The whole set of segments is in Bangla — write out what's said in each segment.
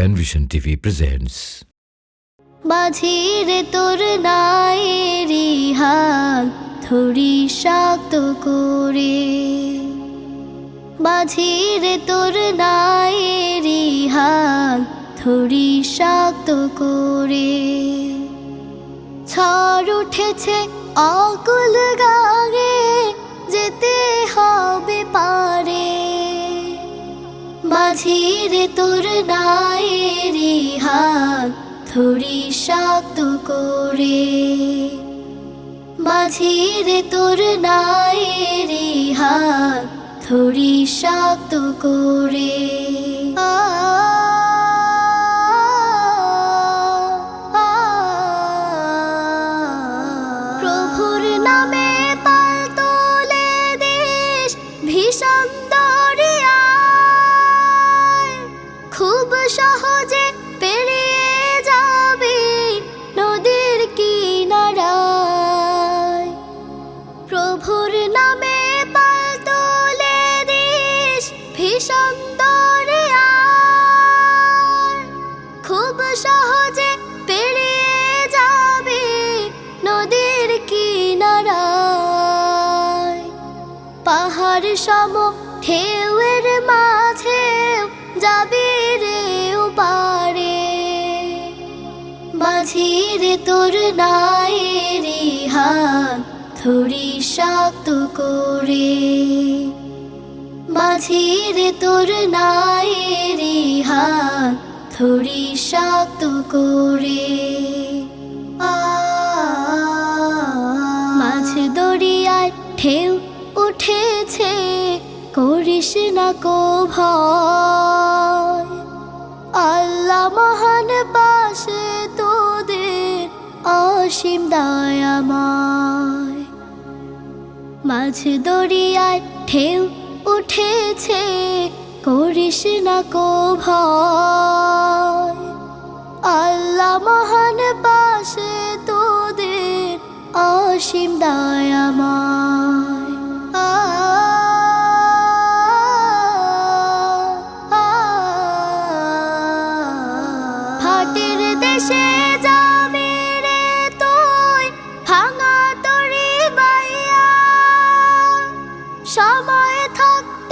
Penvision TV presents মাঝির তোর নায়েরি হাল থরি শক্ত করে। মাঝির তোর নায়েরি হাল থরি শক্ত করে। ঝড় উঠেছে অকুল গাগে যেতে হবে পারে। মাঝির তোর নায়েরি হাত থরি শক্ত করে মাঝিরে তোর নাই হাত থরি শক্ত করে। আ, খুব সহজে পেরিয়ে যাবে নদীর কিনারায়। পাহাড় সম ঢেউয়ের মাঝে যাবে রে পারে মাঝির তোর নায়েরি হাত থরি শক্ত করে। মাঝির তোর নায়েরি হাত থরি শক্ত করে। মাছ দরিয়ায় ঢেউ উঠেছে, করিস না কো ভয়। আল্লাহ মহান পাশে তোদের অসীম দয়াময় মাঝ দরিয়ায় ঢেউ উঠেছে, করিস না কো ভয়। আল্লাহ মহান পাশে তোদের অসীম দয়াময়। হাটের দেশে তুই বাইয়া সময় থাকতে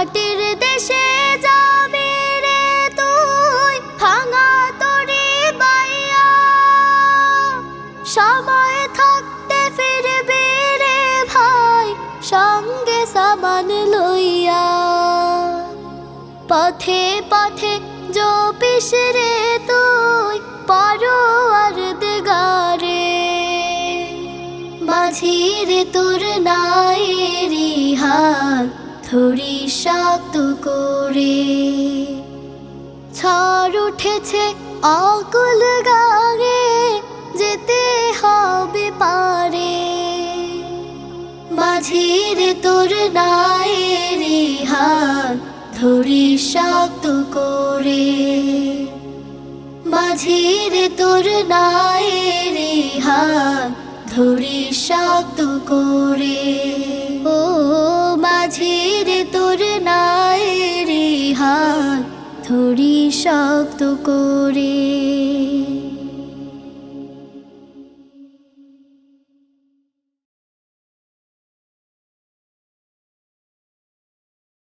ফাটির দেশে যাবি রে তুই, ভাঙা তরি বাইয়া। সময় থাকতে ফিরবি রে ভাই, সঙ্গে সামান লইয়া। পথে পথে জপিস রে তুই পরোয়ার দেগারে। মাঝির তোর নায়েরি হাত থরি শক্ত করে ঝড় উঠেছে অকুল গাগে যেতে হবে পারে। মাঝির তোর নায়েরি হাত ধরি শক্ত করে, মাঝির তোর নায়েরি হাত ধরি শক্ত করে। ও হাত শক্ত করে